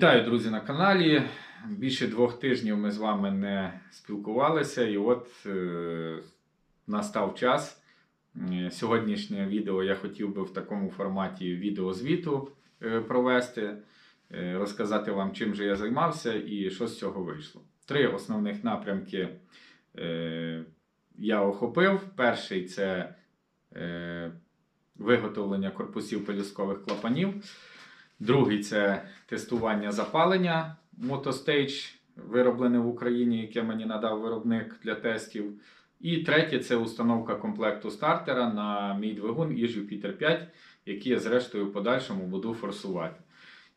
Вітаю, друзі, на каналі. Більше двох тижнів ми з вами не спілкувалися, і от е, настав час. Е, Сьогоднішнє відео я хотів би в такому форматі відеозвіту е, провести, е, розказати вам, чим же я займався і що з цього вийшло. Три основних напрямки е, я охопив. Перший це е, виготовлення корпусів пелюсткових клапанів. Другий це тестування запалення Мотостейдж, вироблене в Україні, яке мені надав виробник для тестів. І третє це установка комплекту стартера на мій двигун і Jupiter 5, який я зрештою в подальшому буду форсувати.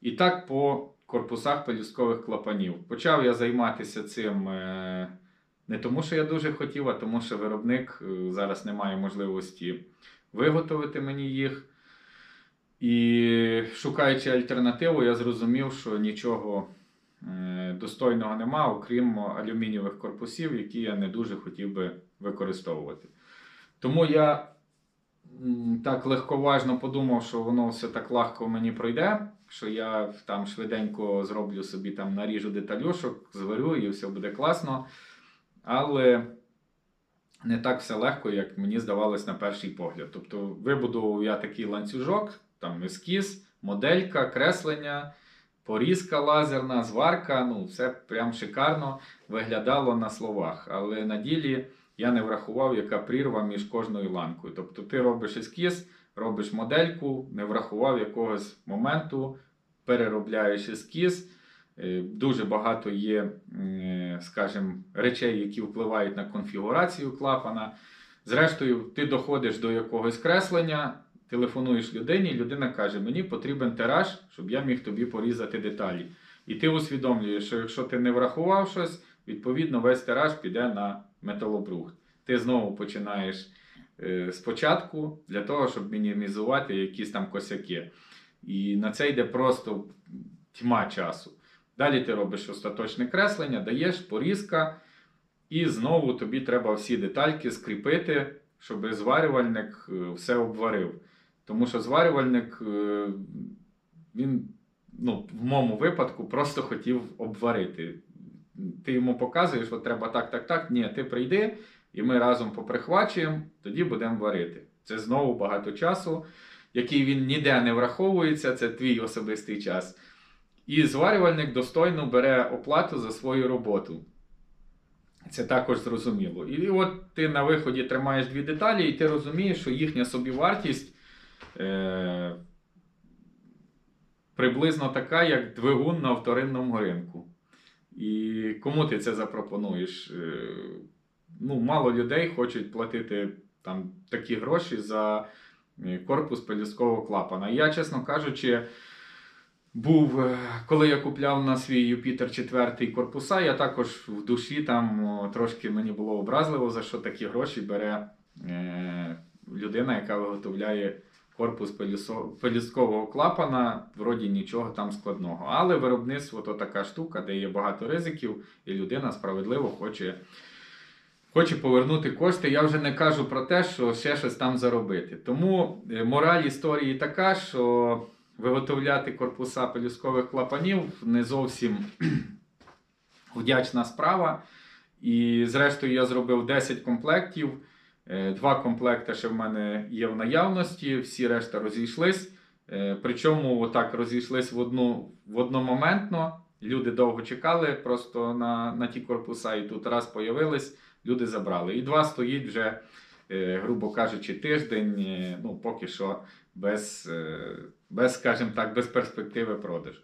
І так по корпусах пелюсткових клапанів. Почав я займатися цим е, не тому, що я дуже хотів, а тому, що виробник е, зараз не має можливості виготовити мені їх. І шукаючи альтернативу, я зрозумів, що нічого е, достойного нема, окрім алюмінієвих корпусів, які я не дуже хотів би використовувати. Тому я так легковажно подумав, що воно все так легко мені пройде, що я там швиденько зроблю собі там наріжу детальошок, зварю і все буде класно. Але не так все легко, як мені здавалось на перший погляд. Тобто вибудував я такий ланцюжок, там ескіз, моделька, креслення, порізка лазерна, зварка. Ну, все прям шикарно виглядало на словах. Але на ділі я не врахував, яка прірва між кожною ланкою. Тобто ти робиш ескіз, робиш модельку, не врахував якогось моменту, переробляєш ескіз. Е, Дуже багато є, е, скажімо, речей, які впливають на конфігурацію клапана. Зрештою, ти доходиш до якогось креслення, телефонуєш людині, людина каже: Мені потрібен тираж, щоб я міг тобі порізати деталі. І ти усвідомлюєш, що якщо ти не врахував щось, відповідно весь тираж піде на металобрухт. Ти знову починаєш е, спочатку для того, щоб мінімізувати якісь там косяки. І на це йде просто тьма часу. Далі ти робиш остаточне креслення, даєш порізка, і знову тобі треба всі детальки скріпити, щоб зварювальник е, все обварив. Тому що зварювальник, е, він ну, в моєму випадку просто хотів обварити. Ти йому показуєш, що треба так, так, так. Ні, ти прийди, і ми разом поприхвачуємо, тоді будемо варити. Це знову багато часу, який він ніде не враховується, це твій особистий час. І зварювальник достойно бере оплату за свою роботу. Це також зрозуміло. І от ти на виході тримаєш дві деталі, і ти розумієш, що їхня собівартість е- приблизно така, як двигун на вторинному ринку. І кому ти це запропонуєш? Е, ну, мало людей хочуть платити там такі гроші за е, корпус пелюсткового клапана. Я, чесно кажучи, був, е, коли я купляв на свій Юпітер 4 корпуса, я також в душі там трошки мені було образливо, за що такі гроші бере е, людина, яка виготовляє корпус пелюсткового клапана, вроді нічого там складного. Але виробництво то така штука, де є багато ризиків, і людина справедливо хоче. Хоче повернути кошти, я вже не кажу про те, що ще щось там заробити. Тому е, мораль історії така, що виготовляти корпуса пелюсткових клапанів не зовсім вдячна справа. І зрештою я зробив 10 комплектів. Е, Два комплекти ще в мене є в наявності, всі решта розійшлись. Е, Причому отак розійшлись в одну в одномоментно. Люди довго чекали просто на, на ті корпуса, і тут раз появились, люди забрали. І два стоїть вже, грубо кажучи, тиждень, е, ну поки що без, е, без, скажімо так, без перспективи продажу.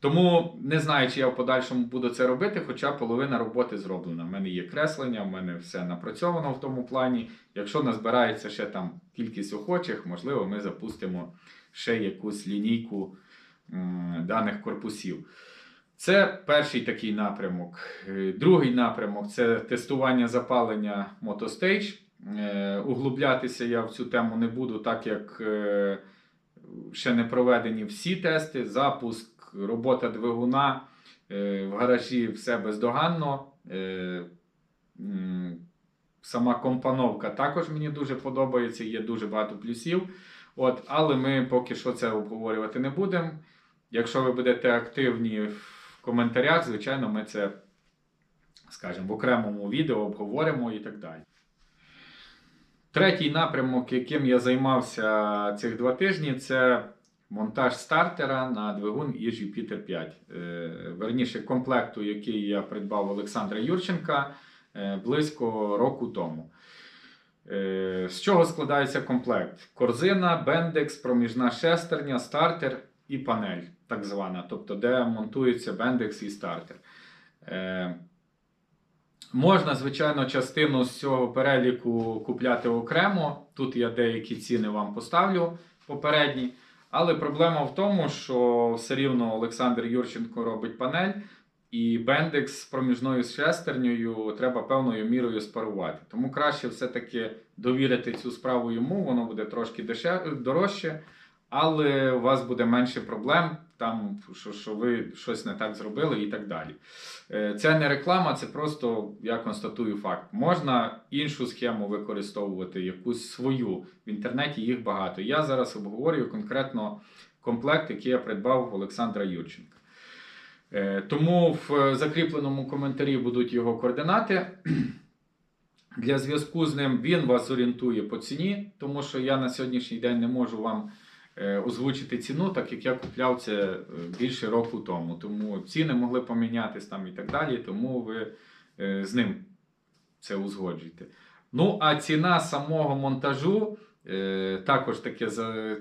Тому не знаю, чи я в подальшому буду це робити, хоча половина роботи зроблена. У мене є креслення, в мене все напрацьовано в тому плані. Якщо назбирається ще там кількість охочих, можливо, ми запустимо ще якусь лінійку даних корпусів. Це перший такий напрямок. Е, Другий напрямок це тестування запалення Мотостейдж. Е, Углублятися я в цю тему не буду, так як е, ще не проведені всі тести. Запуск, робота двигуна е, в гаражі все бездоганно. Сама компоновка також мені дуже подобається, є дуже багато плюсів. От, але ми поки що це обговорювати не будемо. якщо ви будете активні в коментарях, звичайно, ми це, скажімо, в окремому відео обговоримо і так далі. Третій напрямок, яким я займався цих два тижні, це монтаж стартера на двигун EG Jupiter 5. Е, Верніше, комплекту, який я придбав Олександра Юрченка е, близько року тому. Е, З чого складається комплект? Корзина, бендекс, проміжна шестерня, стартер і панель, так звана, тобто де монтується бендекс і стартер. Можна, звичайно, частину з цього переліку купляти окремо. Тут я деякі ціни вам поставлю попередні. Але проблема в тому, що все рівно Олександр Юрченко робить панель, і бендекс з проміжною шестернею треба певною мірою спарувати. Тому краще все-таки довірити цю справу йому, воно буде трошки дорожче, але у вас буде менше проблем, там, що, що ви щось не так зробили і так далі. Це не реклама, це просто я констатую факт. Можна іншу схему використовувати, якусь свою. В інтернеті їх багато. Я зараз обговорюю конкретно комплект, який я придбав в Олександра Юрченка. Е, Тому в закріпленому коментарі будуть його координати. Для зв'язку з ним він вас орієнтує по ціні, тому що я на сьогоднішній день не можу вам озвучити ціну, так як я купляв це е, більше року тому. Тому ціни могли помінятись там і так далі, тому ви е, з ним це узгоджуєте. Ну, а ціна самого монтажу, е, також таке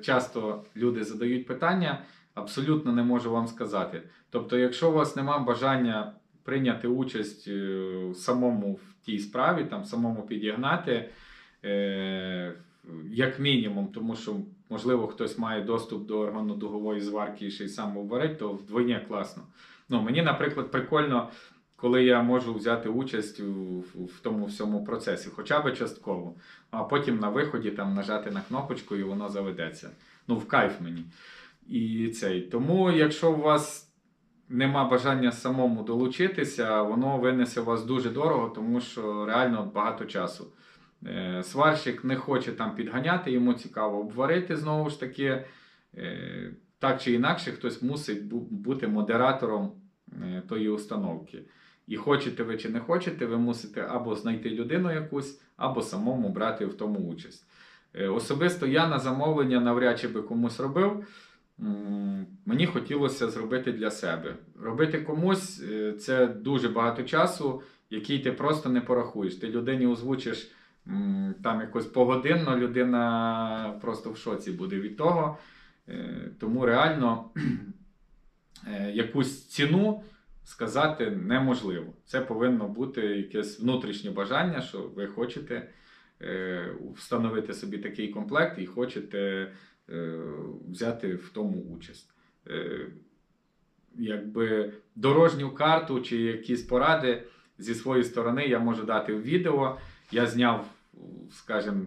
часто люди задають питання, абсолютно не можу вам сказати. Тобто, якщо у вас немає бажання прийняти участь е, самому в тій справі, там самому підігнати, е, як мінімум, тому що, можливо, хтось має доступ до органодугової зварки і ще й сам варить, то вдвоє класно. Ну, мені, наприклад, прикольно, коли я можу взяти участь в, в тому всьому процесі, хоча б частково, а потім на виході там нажати на кнопочку і воно заведеться. Ну, в кайф мені. І цей. Тому, якщо у вас нема бажання самому долучитися, воно винесе вас дуже дорого, тому що реально багато часу. Е, Сварщик не хоче там підганяти, йому цікаво обварити знову ж таки. Е, Так чи інакше, хтось мусить бути модератором е, тої установки. І хочете ви чи не хочете, ви мусите або знайти людину якусь, або самому брати в тому участь. Особисто я на замовлення навряд чи би комусь робив. Мені хотілося зробити для себе. Робити комусь це дуже багато часу, який ти просто не порахуєш. Ти людині озвучиш там якось погодинно, людина просто в шоці буде від того. Е, Тому реально е, якусь ціну сказати неможливо. Це повинно бути якесь внутрішнє бажання, що ви хочете е, встановити собі такий комплект і хочете взяти в тому участь. Якби дорожню карту чи якісь поради зі своєї сторони я можу дати в відео. Я зняв, скажімо,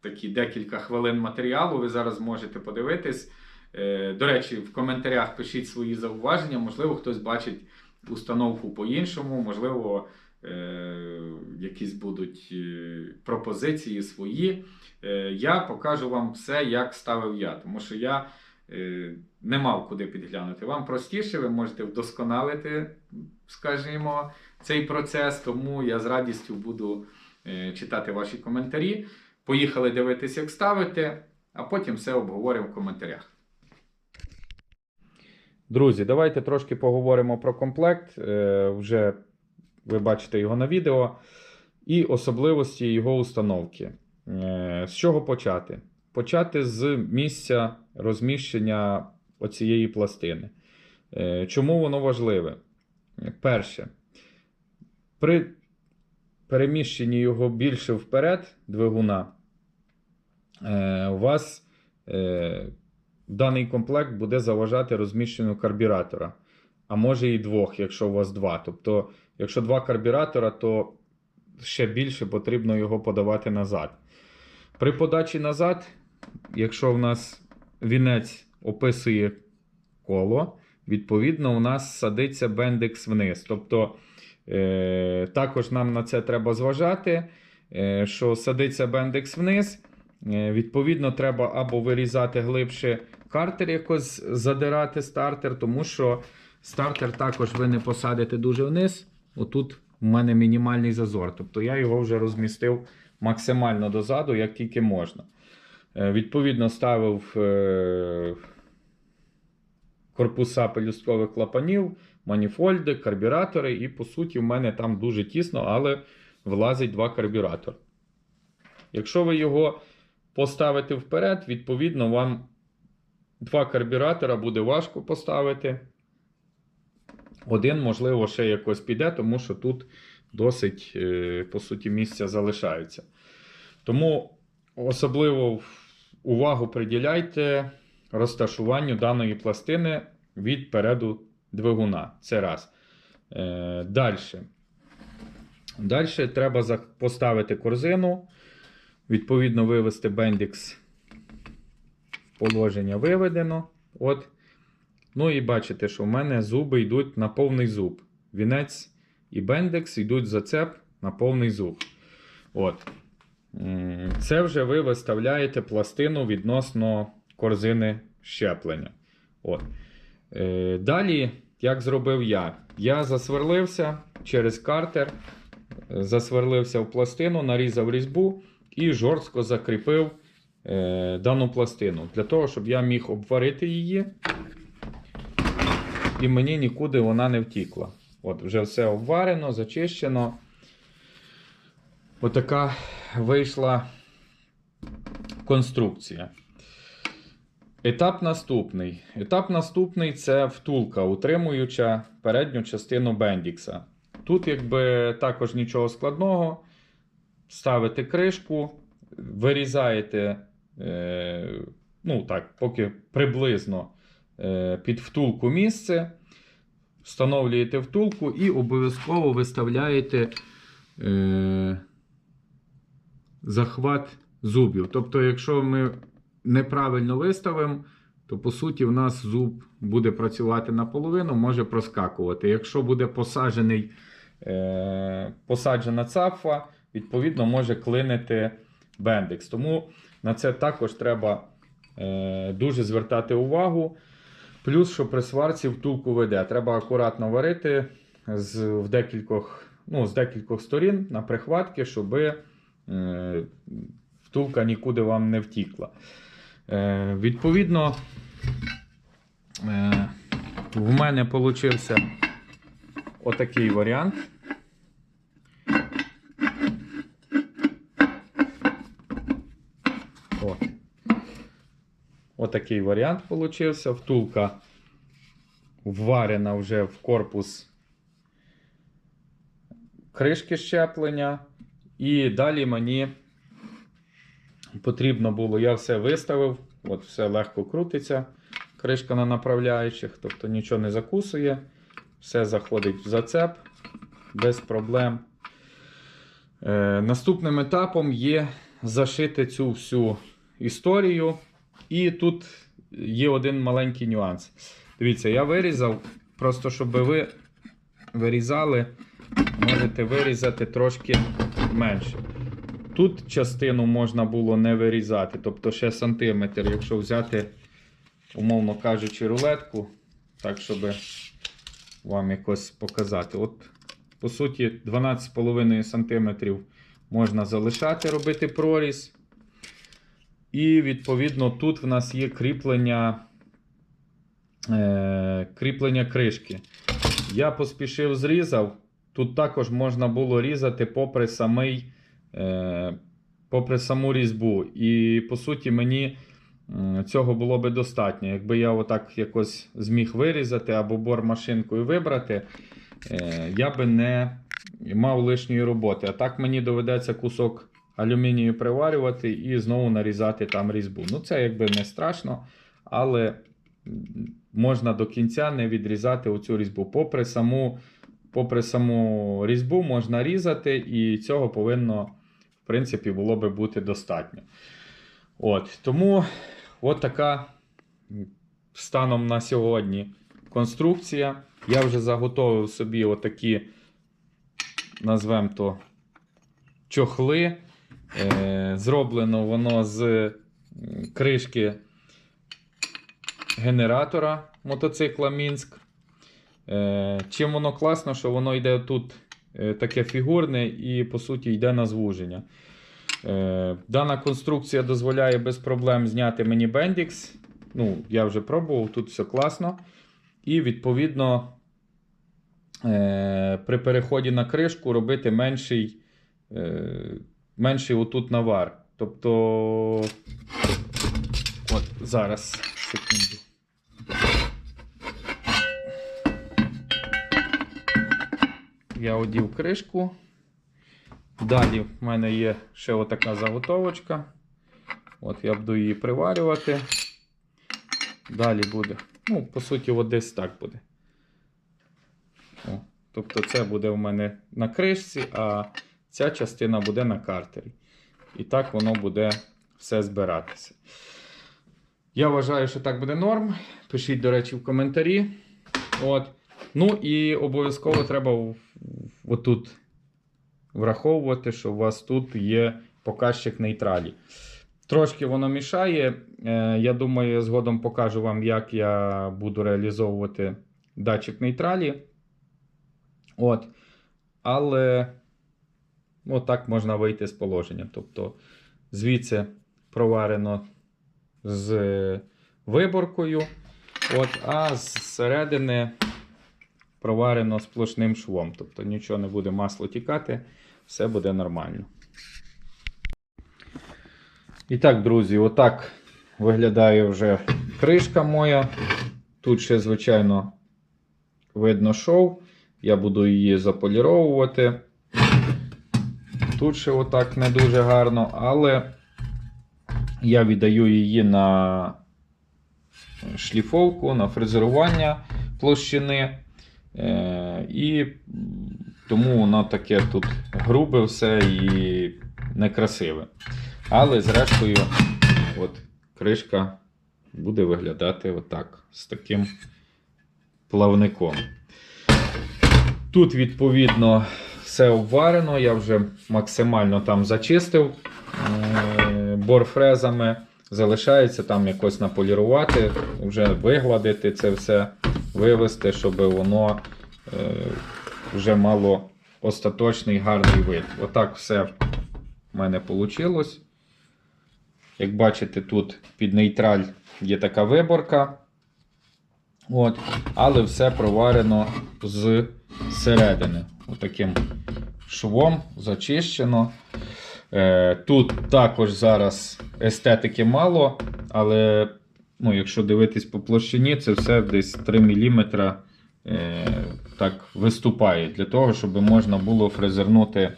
такі декілька хвилин матеріалу. Ви зараз можете подивитись. Е, До речі, в коментарях пишіть свої зауваження. Можливо, хтось бачить установку по-іншому, можливо, е, якісь будуть е, пропозиції свої. Я покажу вам все, як ставив я, тому що я не мав куди підглянути. Вам простіше, ви можете вдосконалити, скажімо, цей процес, тому я з радістю буду читати ваші коментарі. Поїхали дивитися, як ставити, а потім все обговоримо в коментарях. Друзі, давайте трошки поговоримо про комплект. Е, Вже ви бачите його на відео. І особливості його установки. Е, З чого почати? Почати з місця розміщення оцієї пластини. Е, Чому воно важливе? Перше, при переміщенні його більше вперед двигуна, е, у вас е, даний комплект буде заважати розміщенню карбюратора. А може і двох, якщо у вас два. Тобто, якщо два карбюратора, то ще більше потрібно його подавати назад. При подачі назад, якщо в нас вінець описує коло, відповідно, у нас садиться бендекс вниз. Тобто, також нам на це треба зважати, е, що садиться бендекс вниз. Е, Відповідно, треба або вирізати глибше картер, якось задирати стартер, тому що стартер також ви не посадите дуже вниз. Отут у мене мінімальний зазор. Тобто я його вже розмістив максимально дозаду, як тільки можна. Е, Відповідно, ставив е, корпуса пелюсткових клапанів, маніфольди, карбюратори, і по суті, в мене там дуже тісно, але влазить два карбюратори. Якщо ви його поставите вперед, відповідно, вам два карбюратора буде важко поставити. Один, можливо, ще якось піде, тому що тут досить, е, по суті, місця залишається. Тому особливо увагу приділяйте розташуванню даної пластини від переду двигуна. Це раз. Е, Далі. Далі треба поставити корзину. Відповідно, вивести бендікс в положення виведено. От. Ну і бачите, що в мене зуби йдуть на повний зуб. Вінець і бендекс йдуть зацеп на повний зуб. От. Це вже ви виставляєте пластину відносно корзини щеплення. От. Е, Далі, як зробив я? Я засверлився через картер, засверлився в пластину, нарізав різьбу і жорстко закріпив е, дану пластину для того, щоб я міг обварити її і мені нікуди вона не втікла. От, вже все обварено, зачищено. Отака вийшла конструкція. Етап наступний. Етап наступний це втулка, утримуюча передню частину бендікса. Тут, якби також нічого складного. Ставите кришку, вирізаєте, е, ну так, поки приблизно е, під втулку місце. Встановлюєте втулку і обов'язково виставляєте е, захват зубів. Тобто, якщо ми неправильно виставимо, то по суті в нас зуб буде працювати наполовину, може проскакувати. Якщо буде посаджений, е, посаджена цапфа, відповідно може клинити бендекс. Тому на це також треба е, дуже звертати увагу. Плюс, що при сварці втулку веде. Треба акуратно варити з, в декількох, ну, з декількох сторін на прихватки, щоб е, втулка нікуди вам не втікла. Е, відповідно, е, в мене получився отакий варіант. О. Отакий варіант получився. Втулка вварена вже в корпус кришки щеплення. І далі мені потрібно було, я все виставив, от все легко крутиться. Кришка на направляючих, тобто нічого не закусує. Все заходить в зацеп без проблем. Е, наступним етапом є зашити цю всю історію. І тут є один маленький нюанс. Дивіться, я вирізав, просто щоб ви вирізали, можете вирізати трошки менше. Тут частину можна було не вирізати, тобто ще сантиметр, якщо взяти, умовно кажучи, рулетку, так, щоб вам якось показати. От, по суті, 12,5 см можна залишати, робити проріз. І, відповідно, тут в нас є кріплення, е, кріплення кришки. Я поспішив зрізав. Тут також можна було різати попри самий, попри саму різьбу. І, по суті, мені цього було би достатньо. Якби я отак якось зміг вирізати або бор машинкою вибрати, е, я би не мав лишньої роботи. А так мені доведеться кусок алюмінію приварювати і знову нарізати там різьбу. Ну, це якби не страшно, але можна до кінця не відрізати оцю різьбу. Попри саму, попри саму різьбу можна різати, і цього повинно, в принципі, було би бути достатньо. От, тому от така станом на сьогодні конструкція. Я вже заготовив собі отакі, назвемо то, чохли Е, зроблено воно з кришки генератора мотоцикла Мінськ. Е, чим воно класно, що воно йде тут таке фігурне і, по суті, йде на звуження. Е, дана конструкція дозволяє без проблем зняти мені Bendix. Ну, я вже пробував, тут все класно. І, відповідно, е, при переході на кришку робити менший, е, менший отут навар. Тобто, от зараз, секунду. Я одів кришку. Далі в мене є ще отака заготовочка. От я буду її приварювати. Далі буде. Ну, по суті, от десь так буде. О, тобто це буде у мене на кришці, а ця частина буде на картері. І так воно буде все збиратися. Я вважаю, що так буде норм. Пишіть, до речі, в коментарі. От. Ну і обов'язково треба отут враховувати, що у вас тут є показчик нейтралі. Трошки воно мішає. Е, Я думаю, згодом покажу вам, як я буду реалізовувати датчик нейтралі. От. Але отак можна вийти з положення. Тобто, звідси проварено з виборкою, от, а зсередини проварено сплошним швом. Тобто нічого не буде масло тікати, все буде нормально. І так, друзі, отак виглядає вже кришка моя. Тут ще, звичайно, видно шов. Я буду її заполіровувати. Тут ще отак не дуже гарно, але я віддаю її на шліфовку, на фрезерування площини. Е, і тому воно таке тут грубе все і некрасиве. Але зрештою, от кришка буде виглядати отак, з таким плавником. Тут, відповідно, все обварено, я вже максимально там зачистив е, борфрезами. Залишається там якось наполірувати, вже вигладити це все, вивести, щоб воно е, вже мало остаточний гарний вид. Отак все в мене вийшло. Як бачите, тут під нейтраль є така виборка. От, але все проварено з середини. Отаким швом зачищено. Е, тут також зараз естетики мало, але ну, якщо дивитись по площині, це все десь 3 мм е, так виступає для того, щоб можна було фрезернути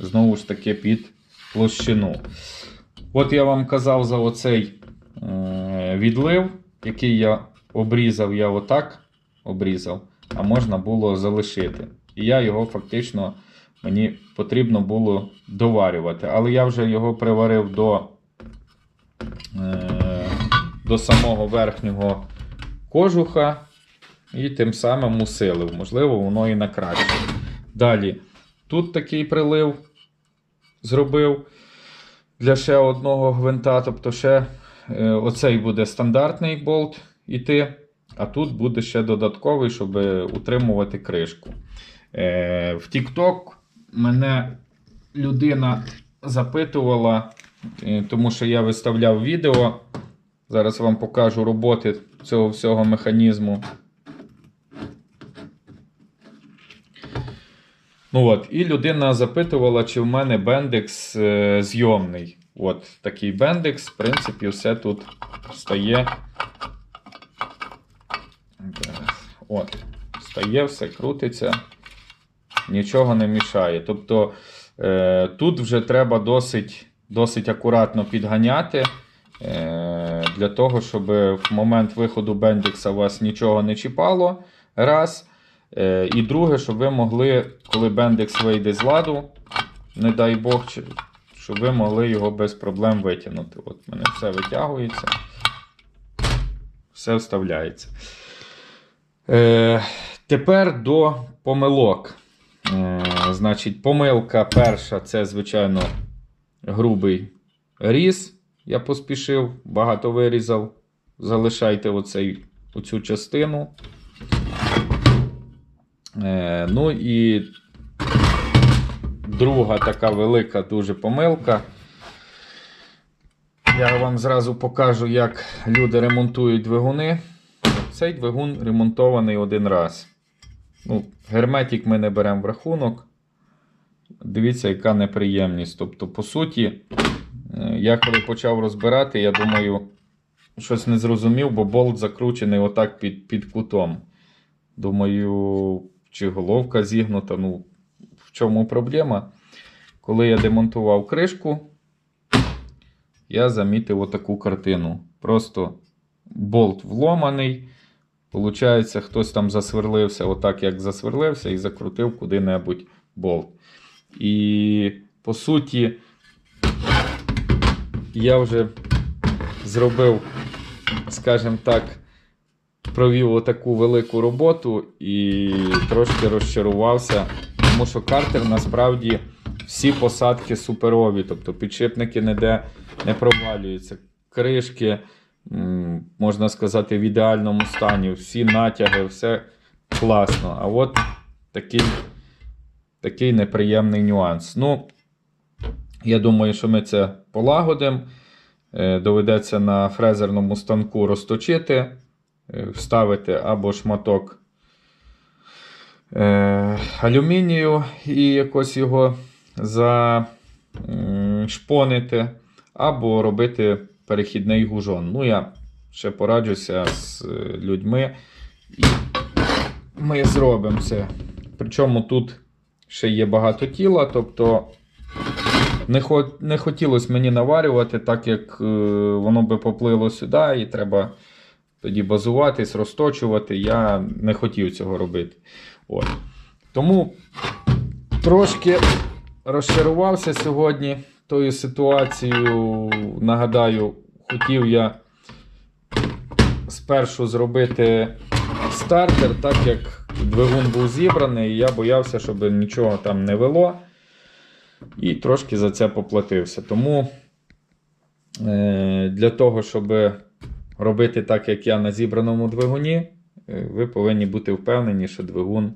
знову ж таки під площину. От я вам казав за оцей е, відлив, який я обрізав, я отак обрізав, а можна було залишити. І я його фактично мені потрібно було доварювати. Але я вже його приварив до, е, до самого верхнього кожуха і тим самим усилив. Можливо, воно і на краще. Далі, тут такий прилив зробив для ще одного гвинта. Тобто, ще е, оцей буде стандартний болт іти, а тут буде ще додатковий, щоб утримувати кришку. Е, в TikTok мене людина запитувала, е, тому що я виставляв відео. Зараз вам покажу роботи цього всього механізму. Ну от, І людина запитувала, чи в мене бендекс е, зйомний. От такий бендекс, в принципі, все тут стає. От, стає, все крутиться, нічого не мішає. Тобто е, тут вже треба досить, досить акуратно підганяти. е, Для того, щоб в момент виходу бендекса у вас нічого не чіпало. Раз. Е, І друге, щоб ви могли, коли бендекс вийде з ладу, не дай Бог, щоб ви могли його без проблем витягнути. От в мене все витягується, все вставляється. Е, тепер до помилок. Е, значить, помилка перша це, звичайно, грубий різ. Я поспішив, багато вирізав. Залишайте оцей, оцю частину. Е, ну і друга така велика дуже помилка. Я вам зразу покажу, як люди ремонтують двигуни. Цей двигун ремонтований один раз. Ну, герметик ми не беремо в рахунок. Дивіться, яка неприємність. Тобто, по суті, я коли почав розбирати, я думаю, щось не зрозумів, бо болт закручений отак під, під кутом. Думаю, чи головка зігнута. Ну, в чому проблема? Коли я демонтував кришку, я замітив отаку картину. Просто болт вломаний. Получається, хтось там засверлився, отак як засверлився, і закрутив куди-небудь болт. І по суті, я вже зробив, скажімо так, провів отаку велику роботу і трошки розчарувався, тому що картер насправді всі посадки суперові, тобто підшипники ніде не провалюються. Кришки, можна сказати, в ідеальному стані, всі натяги, все класно. А от такий, такий неприємний нюанс. Ну, я думаю, що ми це полагодимо. Е, Доведеться на фрезерному станку розточити, е, вставити або шматок е, алюмінію і якось його зашпонити, або робити перехідний гужон. Ну, я ще пораджуся з людьми, і ми зробимо це. Причому тут ще є багато тіла, тобто не, хо... не хотілося мені наварювати, так як е, воно би поплило сюди, і треба тоді базуватись, розточувати. Я не хотів цього робити. От. Тому трошки розчарувався сьогодні тою ситуацією. Нагадаю, хотів я спершу зробити стартер, так як двигун був зібраний, і я боявся, щоб нічого там не вело. І трошки за це поплатився. Тому е, для того, щоб робити так, як я на зібраному двигуні, е, ви повинні бути впевнені, що двигун,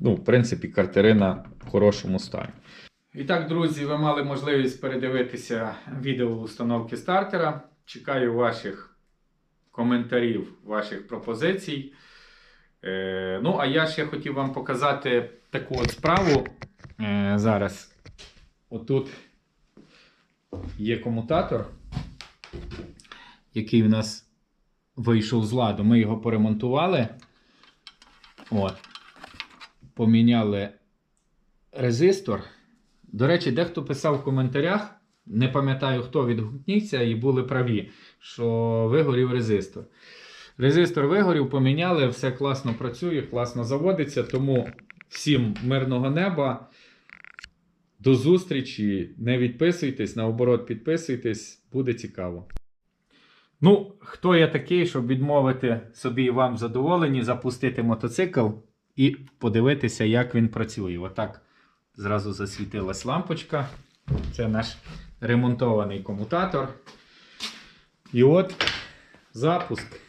ну, в принципі, картерина в хорошому стані. І так, друзі, ви мали можливість передивитися відео установки стартера. Чекаю ваших коментарів, ваших пропозицій. Е, ну, а я ще хотів вам показати таку от справу. Е, зараз отут є комутатор, який в нас вийшов з ладу. Ми його поремонтували. От. Поміняли резистор. До речі, дехто писав в коментарях, не пам'ятаю, хто відгукнувся, і були праві, що вигорів резистор. Резистор вигорів, поміняли, все класно працює, класно заводиться. Тому всім мирного неба. До зустрічі. Не відписуйтесь, наоборот, підписуйтесь, буде цікаво. Ну, хто я такий, щоб відмовити собі і вам задоволені, запустити мотоцикл і подивитися, як він працює. Отак зразу засвітилась лампочка. Це наш ремонтований комутатор. І от запуск.